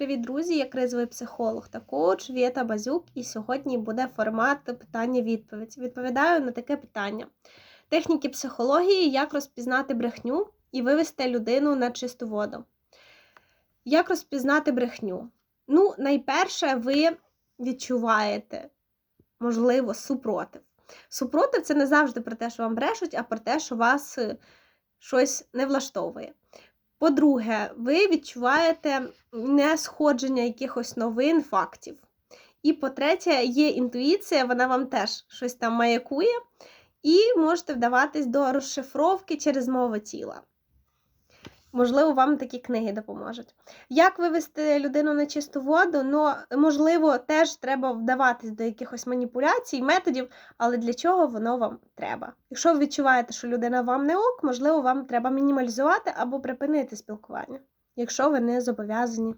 Привіт, друзі! Я кризовий психолог та коуч Вєта Базюк, і сьогодні буде формат питання-відповідь. Відповідаю на таке питання: техніки психології, як розпізнати брехню і вивести людину на чисту воду. Як розпізнати брехню? Ну, найперше, ви відчуваєте, можливо, супротив. Супротив це не завжди про те, що вам брешуть, а про те, що вас е, щось не влаштовує. По-друге, ви відчуваєте несходження якихось новин, фактів. І по-третє, є інтуїція, вона вам теж щось там маякує, і можете вдаватись до розшифровки через мову тіла. Можливо, вам такі книги допоможуть. Як вивести людину на чисту воду? Ну, можливо, теж треба вдаватись до якихось маніпуляцій, методів, але для чого воно вам треба? Якщо ви відчуваєте, що людина вам не ок, можливо, вам треба мінімалізувати або припинити спілкування, якщо ви не зобов'язані